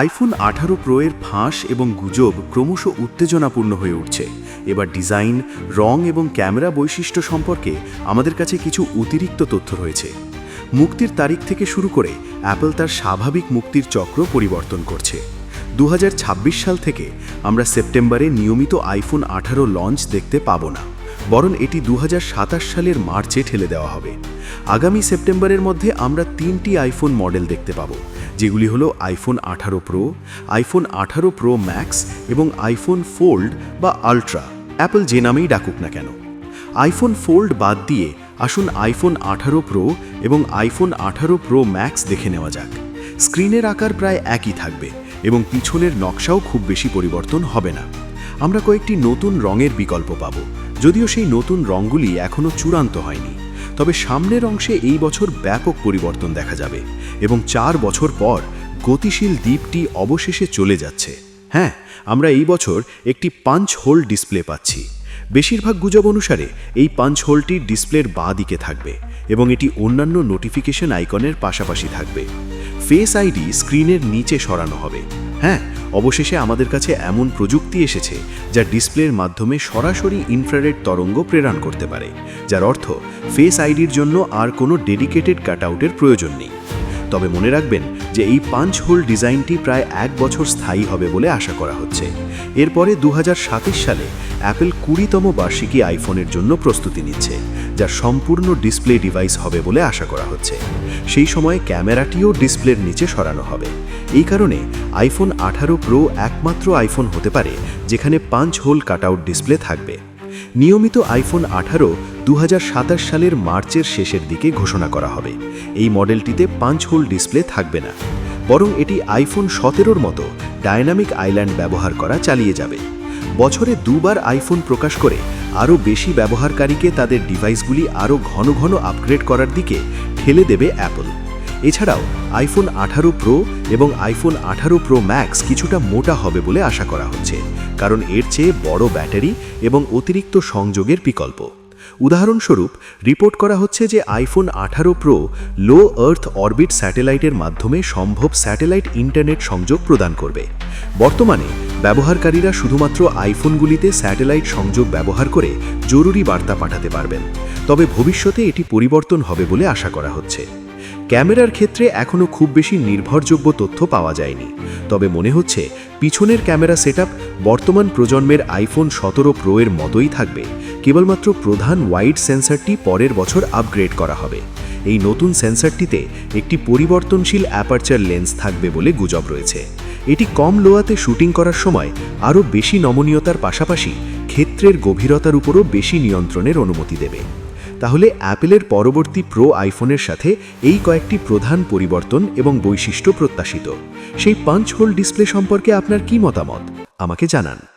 IPhone আঠারো pro এর ফাঁস এবং গুজব ক্রমশ উত্তেজনাপূর্ণ হয়ে উঠছে। এবার ডিজাইন, রং এবং ক্যামেরা বৈশিষ্ট্য সম্পর্কে আমাদের কাছে কিছু অতিরিক্ত তথ্য রয়েছে। মুক্তির তারিখ থেকে শুরু করে অ্যাপল তার স্বাভাবিক মুক্তির চক্র পরিবর্তন করছে। দু হাজার ছাব্বিশ সাল থেকে আমরা সেপ্টেম্বরে নিয়মিত আইফোন আঠারো লঞ্চ দেখতে পাবো না। বরং এটি দু হাজার সাতাশ সালের মার্চে ঠেলে দেওয়া হবে। আগামী সেপ্টেম্বরের মধ্যে আমরা তিনটি আইফোন মডেল দেখতে পাবো, যেগুলি হলো আইফোন আঠারো প্রো, আইফোন আঠারো প্রো ম্যাক্স এবং আইফোন ফোল্ড বা আলট্রা, অ্যাপল যে নামেই ডাকুক না কেন। আইফোন ফোল্ড বাদ দিয়ে আসুন আইফোন আঠারো প্রো এবং আইফোন আঠারো প্রো ম্যাক্স দেখে নেওয়া যাক। স্ক্রিনের আকার প্রায় একই থাকবে এবং পিছনের নকশাও খুব বেশি পরিবর্তন হবে না। আমরা কয়েকটি নতুন রঙের বিকল্প পাব যদিও সেই নতুন রঙগুলি এখনও চূড়ান্ত হয়নি, তবে সামনের অংশে এই বছর ব্যাপক পরিবর্তন দেখা যাবে এবং চার বছর পর গতিশীল দ্বীপটি অবশেষে চলে যাচ্ছে। হ্যাঁ আমরা এই বছর একটি পাঞ্চ হোল ডিসপ্লে পাচ্ছি। বেশিরভাগ গুজব অনুসারে এই পাঞ্চ হোলটি ডিসপ্লের বাঁ দিকে থাকবে এবং এটি অন্যান্য নোটিফিকেশন আইকনের পাশাপাশি থাকবে। ফেস আইডি স্ক্রিনের নিচে সরানো হবে। হ্যাঁ অবশেষে আমাদের কাছে এমন প্রযুক্তি এসেছে যা ডিসপ্লের মাধ্যমে সরাসরি ইনফ্রারেড তরঙ্গ প্রেরণ করতে পারে, যার অর্থ ফেস আইডির জন্য আর কোনো ডেডিকেটেড কাটআউটের প্রয়োজন নেই। তবে মনে রাখবেন যে এই পাঞ্চ হোল ডিজাইনটি প্রায় এক বছর স্থায়ী হবে বলে আশা করা হচ্ছে। এরপরে দু সালে অ্যাপেল কুড়িতম বার্ষিকী আইফোনের জন্য প্রস্তুতি নিচ্ছে, যা সম্পূর্ণ ডিসপ্লে ডিভাইস হবে বলে আশা করা হচ্ছে। সেই সময় ক্যামেরাটিও ডিসপ্লের নিচে সরানো হবে। এই কারণে আইফোন আঠারো প্রো একমাত্র আইফোন হতে পারে, যেখানে পাঞ্চ হোল কাটআউট ডিসপ্লে থাকবে। নিয়মিত আইফোন আঠারো দু সালের মার্চের শেষের দিকে ঘোষণা করা হবে। এই মডেলটিতে পাঞ্চ হোল ডিসপ্লে থাকবে না। বরং এটি আইফোন সতেরোর মতো ডায়নামিক আইল্যান্ড ব্যবহার করা চালিয়ে যাবে। বছরে দুবার আইফোন প্রকাশ করে আরও বেশি ব্যবহারকারীকে তাদের ডিভাইসগুলি আরও ঘন ঘন আপগ্রেড করার দিকে ঠেলে দেবে অ্যাপল। এছাড়াও আইফোন আঠারো প্রো এবং আইফোন আঠারো প্রো ম্যাক্স কিছুটা মোটা হবে বলে আশা করা হচ্ছে, কারণ এর চেয়ে বড় ব্যাটারি এবং অতিরিক্ত সংযোগের বিকল্প। উদাহরণস্বরূপ রিপোর্ট করা হচ্ছে যে আইফোন আঠারো প্রো লো আর্থ অরবিট স্যাটেলাইটের মাধ্যমে সম্ভব স্যাটেলাইট ইন্টারনেট সংযোগ প্রদান করবে। বর্তমানে ব্যবহারকারীরা শুধুমাত্র আইফোনগুলিতে স্যাটেলাইট সংযোগ ব্যবহার করে জরুরি বার্তা পাঠাতে পারবেন। তবে ভবিষ্যতে এটি পরিবর্তন হবে বলে আশা করা হচ্ছে। ক্যামেরার ক্ষেত্রে এখনও খুব বেশি নির্ভরযোগ্য তথ্য পাওয়া যায়নি। তবে মনে হচ্ছে, পিছনের ক্যামেরা সেটআপ বর্তমান প্রজন্মের আইফোন সতেরো প্রো এর মতোই থাকবে। কেবলমাত্র প্রধান ওয়াইড সেন্সারটি পরের বছর আপগ্রেড করা হবে। এই নতুন সেন্সারটিতে একটি পরিবর্তনশীল অ্যাপারচার লেন্স থাকবে বলে গুজব রয়েছে। এটি কম লোয়াতে শুটিং করার সময় আরও বেশি নমনীয়তার পাশাপাশি ক্ষেত্রের গভীরতার উপরও বেশি নিয়ন্ত্রণের অনুমতি দেবে। তাহলে অ্যাপেলের পরবর্তী প্রো আইফোনের সাথে এই কয়েকটি প্রধান পরিবর্তন এবং বৈশিষ্ট্য প্রত্যাশিত। সেই পাঞ্চ হোল ডিসপ্লে সম্পর্কে আপনার কি মতামত? আমাকে জানান।